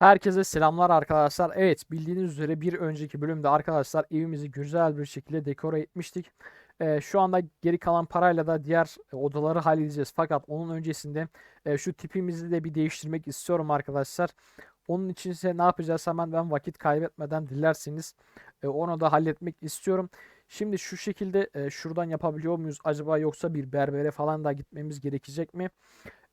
Herkese selamlar arkadaşlar. Evet bildiğiniz üzere bir önceki bölümde arkadaşlar evimizi güzel bir şekilde dekore etmiştik. Ee, şu anda geri kalan parayla da diğer odaları halledeceğiz. Fakat onun öncesinde e, şu tipimizi de bir değiştirmek istiyorum arkadaşlar. Onun için ise ne yapacağız hemen ben vakit kaybetmeden dilerseniz e, onu da halletmek istiyorum. Şimdi şu şekilde e, şuradan yapabiliyor muyuz acaba yoksa bir berbere falan da gitmemiz gerekecek mi?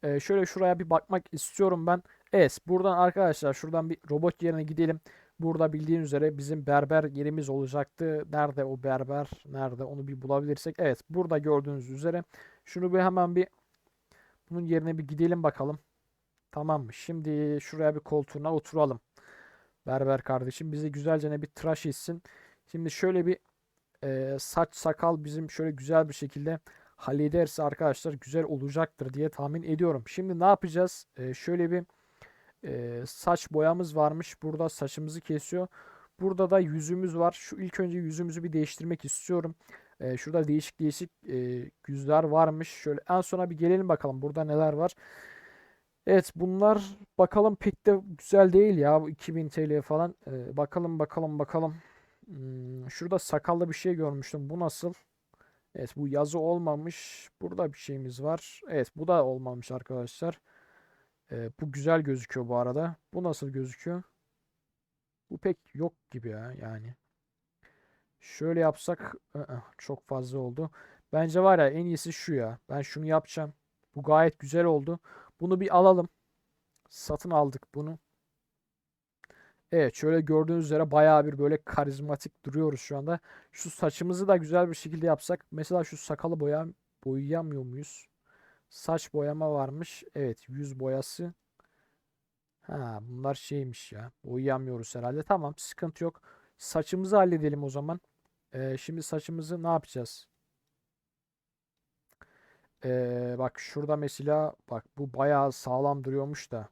E, şöyle şuraya bir bakmak istiyorum ben. Evet, buradan arkadaşlar şuradan bir robot yerine gidelim. Burada bildiğin üzere bizim berber yerimiz olacaktı. Nerede o berber? Nerede? Onu bir bulabilirsek. Evet, burada gördüğünüz üzere. Şunu bir hemen bir bunun yerine bir gidelim bakalım. Tamam mı? Şimdi şuraya bir koltuğuna oturalım. Berber kardeşim bize güzelce ne bir tıraş etsin. Şimdi şöyle bir e, saç sakal bizim şöyle güzel bir şekilde hallederse arkadaşlar güzel olacaktır diye tahmin ediyorum. Şimdi ne yapacağız? E, şöyle bir e, saç boyamız varmış. Burada saçımızı kesiyor. Burada da yüzümüz var. Şu ilk önce yüzümüzü bir değiştirmek istiyorum. E, şurada değişik değişik e, yüzler varmış. Şöyle en sona bir gelelim bakalım. Burada neler var. Evet bunlar bakalım pek de güzel değil ya. Bu 2000 TL falan. E, bakalım bakalım bakalım. Hmm, şurada sakallı bir şey görmüştüm. Bu nasıl? Evet bu yazı olmamış. Burada bir şeyimiz var. Evet bu da olmamış arkadaşlar. Ee, bu güzel gözüküyor bu arada. Bu nasıl gözüküyor? Bu pek yok gibi ya yani. Şöyle yapsak çok fazla oldu. Bence var ya en iyisi şu ya. Ben şunu yapacağım. Bu gayet güzel oldu. Bunu bir alalım. Satın aldık bunu. Evet şöyle gördüğünüz üzere bayağı bir böyle karizmatik duruyoruz şu anda. Şu saçımızı da güzel bir şekilde yapsak. Mesela şu sakalı boya boyayamıyor muyuz? Saç boyama varmış. Evet yüz boyası. Ha bunlar şeymiş ya. Boyayamıyoruz herhalde. Tamam sıkıntı yok. Saçımızı halledelim o zaman. Ee, şimdi saçımızı ne yapacağız? Ee, bak şurada mesela bak bu bayağı sağlam duruyormuş da.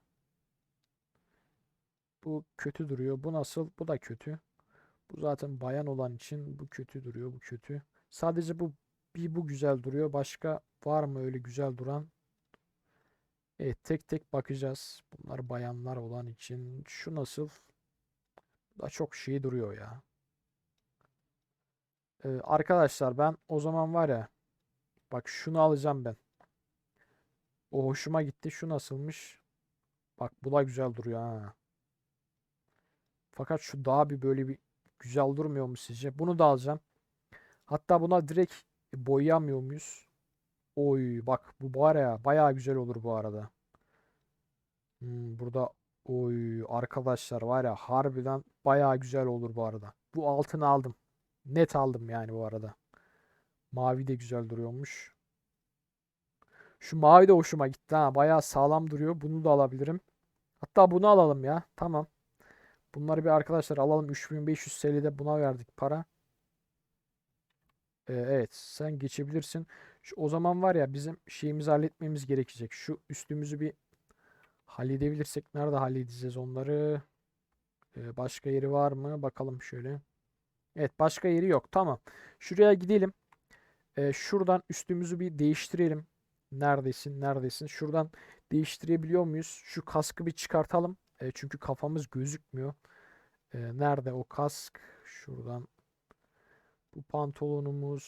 Bu kötü duruyor. Bu nasıl? Bu da kötü. Bu zaten bayan olan için bu kötü duruyor. Bu kötü. Sadece bu bir bu güzel duruyor. Başka var mı öyle güzel duran? Evet tek tek bakacağız. Bunlar bayanlar olan için. Şu nasıl? Da çok şey duruyor ya. Ee, arkadaşlar ben o zaman var ya bak şunu alacağım ben. O hoşuma gitti. Şu nasılmış? Bak bu da güzel duruyor ha. Fakat şu daha bir böyle bir güzel durmuyor mu sizce? Bunu da alacağım. Hatta buna direkt boyayamıyor muyuz? Oy bak bu var ya bayağı güzel olur bu arada. Hmm, burada oy arkadaşlar var ya harbiden bayağı güzel olur bu arada. Bu altını aldım. Net aldım yani bu arada. Mavi de güzel duruyormuş. Şu mavi de hoşuma gitti ha. Bayağı sağlam duruyor. Bunu da alabilirim. Hatta bunu alalım ya. Tamam. Bunları bir arkadaşlar alalım. 3500 TL'de buna verdik para. Ee, evet sen geçebilirsin. Şu, o zaman var ya bizim şeyimizi halletmemiz gerekecek. Şu üstümüzü bir halledebilirsek nerede halledeceğiz onları? Ee, başka yeri var mı? Bakalım şöyle. Evet başka yeri yok. Tamam. Şuraya gidelim. Ee, şuradan üstümüzü bir değiştirelim. Neredesin? Neredesin? Şuradan değiştirebiliyor muyuz? Şu kaskı bir çıkartalım. E, çünkü kafamız gözükmüyor. E, nerede o kask? Şuradan. Bu pantolonumuz,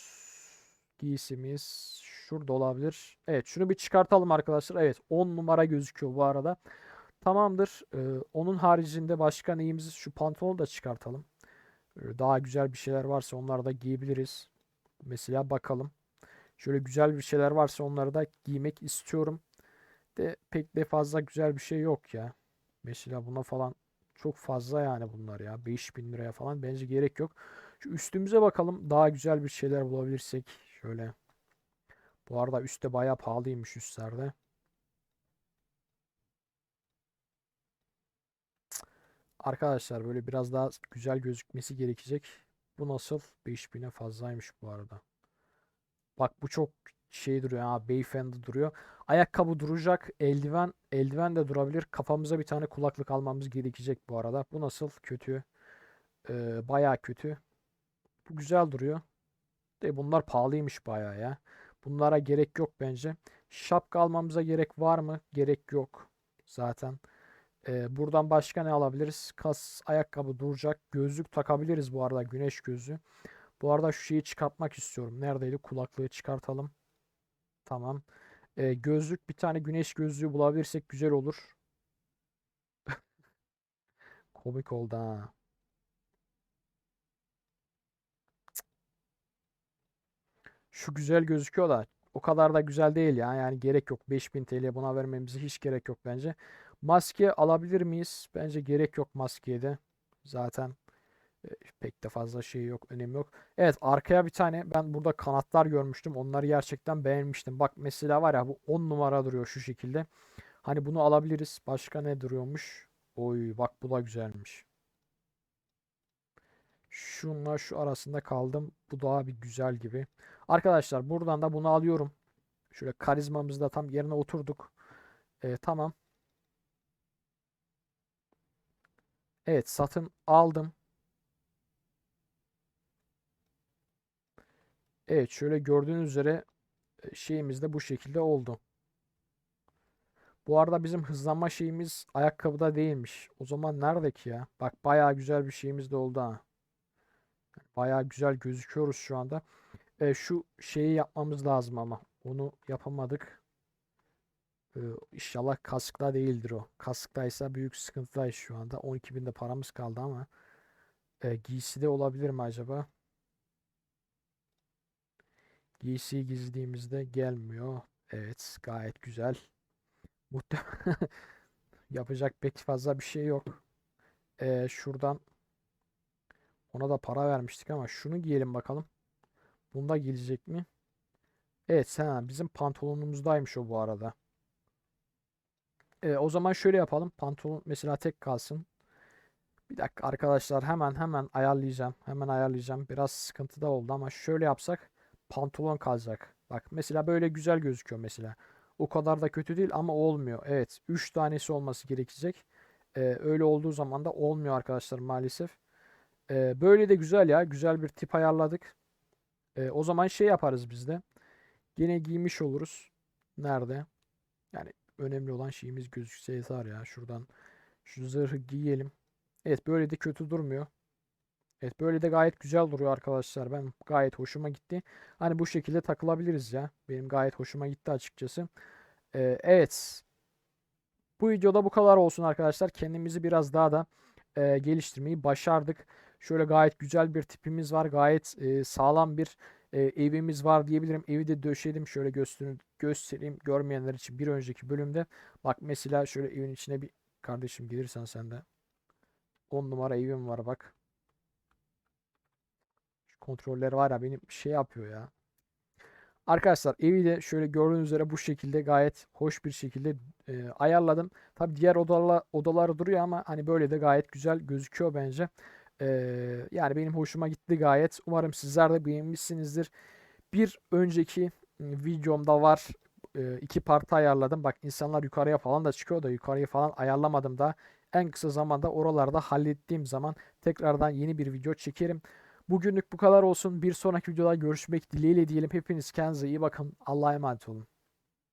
giysimiz şurada olabilir. Evet, şunu bir çıkartalım arkadaşlar. Evet, 10 numara gözüküyor bu arada. Tamamdır. E, onun haricinde başka neyimiz? Şu pantolonu da çıkartalım. E, daha güzel bir şeyler varsa onları da giyebiliriz. Mesela bakalım. Şöyle güzel bir şeyler varsa onları da giymek istiyorum. De pek de fazla güzel bir şey yok ya. Mesela buna falan çok fazla yani bunlar ya. 5000 liraya falan bence gerek yok. Şu üstümüze bakalım. Daha güzel bir şeyler bulabilirsek. Şöyle. Bu arada üstte bayağı pahalıymış üstlerde. Arkadaşlar böyle biraz daha güzel gözükmesi gerekecek. Bu nasıl? 5000'e fazlaymış bu arada. Bak bu çok şey duruyor ha beyefendi duruyor. Ayakkabı duracak. Eldiven eldiven de durabilir. Kafamıza bir tane kulaklık almamız gerekecek bu arada. Bu nasıl? Kötü. Ee, bayağı kötü. Bu güzel duruyor. De bunlar pahalıymış bayağı ya. Bunlara gerek yok bence. Şapka almamıza gerek var mı? Gerek yok. Zaten. Ee, buradan başka ne alabiliriz? Kas, ayakkabı duracak. Gözlük takabiliriz bu arada. Güneş gözlüğü. Bu arada şu şeyi çıkartmak istiyorum. Neredeydi? Kulaklığı çıkartalım. Tamam. Ee, gözlük bir tane güneş gözlüğü bulabilirsek güzel olur. Komik oldu ha. Şu güzel gözüküyor da o kadar da güzel değil ya. Yani gerek yok. 5000 TL buna vermemize hiç gerek yok bence. Maske alabilir miyiz? Bence gerek yok maskeye de. Zaten e, pek de fazla şey yok, önemi yok. Evet, arkaya bir tane ben burada kanatlar görmüştüm. Onları gerçekten beğenmiştim. Bak mesela var ya bu 10 numara duruyor şu şekilde. Hani bunu alabiliriz. Başka ne duruyormuş? Oy bak bu da güzelmiş. Şunla şu arasında kaldım. Bu daha bir güzel gibi. Arkadaşlar buradan da bunu alıyorum. Şöyle karizmamızı da tam yerine oturduk. Ee, tamam. Evet satın aldım. Evet şöyle gördüğünüz üzere e, şeyimiz de bu şekilde oldu. Bu arada bizim hızlanma şeyimiz ayakkabıda değilmiş. O zaman nerede ki ya? Bak bayağı güzel bir şeyimiz de oldu ha. Bayağı güzel gözüküyoruz şu anda. E, şu şeyi yapmamız lazım ama. Onu yapamadık. E, inşallah kaskta değildir o. Kasktaysa büyük sıkıntıdayız şu anda. 12 binde paramız kaldı ama. E, giyside olabilir mi acaba? Giysiyi gizlediğimizde gelmiyor. Evet gayet güzel. Muhtemelen yapacak pek fazla bir şey yok. E, şuradan ona da para vermiştik ama şunu giyelim bakalım. Bunda gelecek mi? Evet sen bizim pantolonumuzdaymış o bu arada. E, o zaman şöyle yapalım. Pantolon mesela tek kalsın. Bir dakika arkadaşlar hemen hemen ayarlayacağım. Hemen ayarlayacağım. Biraz sıkıntı da oldu ama şöyle yapsak pantolon kalacak. Bak mesela böyle güzel gözüküyor mesela. O kadar da kötü değil ama olmuyor. Evet 3 tanesi olması gerekecek. E, öyle olduğu zaman da olmuyor arkadaşlar maalesef. E, böyle de güzel ya. Güzel bir tip ayarladık. E, o zaman şey yaparız biz de. Yine giymiş oluruz. Nerede? Yani önemli olan şeyimiz gözükse yeter ya. Şuradan şu zırhı giyelim. Evet böyle de kötü durmuyor. Evet böyle de gayet güzel duruyor arkadaşlar. Ben gayet hoşuma gitti. Hani bu şekilde takılabiliriz ya. Benim gayet hoşuma gitti açıkçası. Ee, evet. Bu videoda bu kadar olsun arkadaşlar. Kendimizi biraz daha da e, geliştirmeyi başardık. Şöyle gayet güzel bir tipimiz var. Gayet e, sağlam bir e, evimiz var diyebilirim. Evi de döşedim. Şöyle göstereyim, göstereyim görmeyenler için bir önceki bölümde. Bak mesela şöyle evin içine bir kardeşim gelirsen sen de. 10 numara evim var bak. Şu kontroller var ya benim şey yapıyor ya. Arkadaşlar evi de şöyle gördüğünüz üzere bu şekilde gayet hoş bir şekilde e, ayarladım. Tabi diğer odalar, odalar duruyor ama hani böyle de gayet güzel gözüküyor bence. E, yani benim hoşuma gitti gayet. Umarım sizler de beğenmişsinizdir. Bir önceki videomda var. E, iki parti ayarladım. Bak insanlar yukarıya falan da çıkıyor da yukarıyı falan ayarlamadım da. En kısa zamanda oralarda hallettiğim zaman tekrardan yeni bir video çekerim. Bugünlük bu kadar olsun. Bir sonraki videoda görüşmek dileğiyle diyelim. Hepiniz kendinize iyi bakın. Allah'a emanet olun.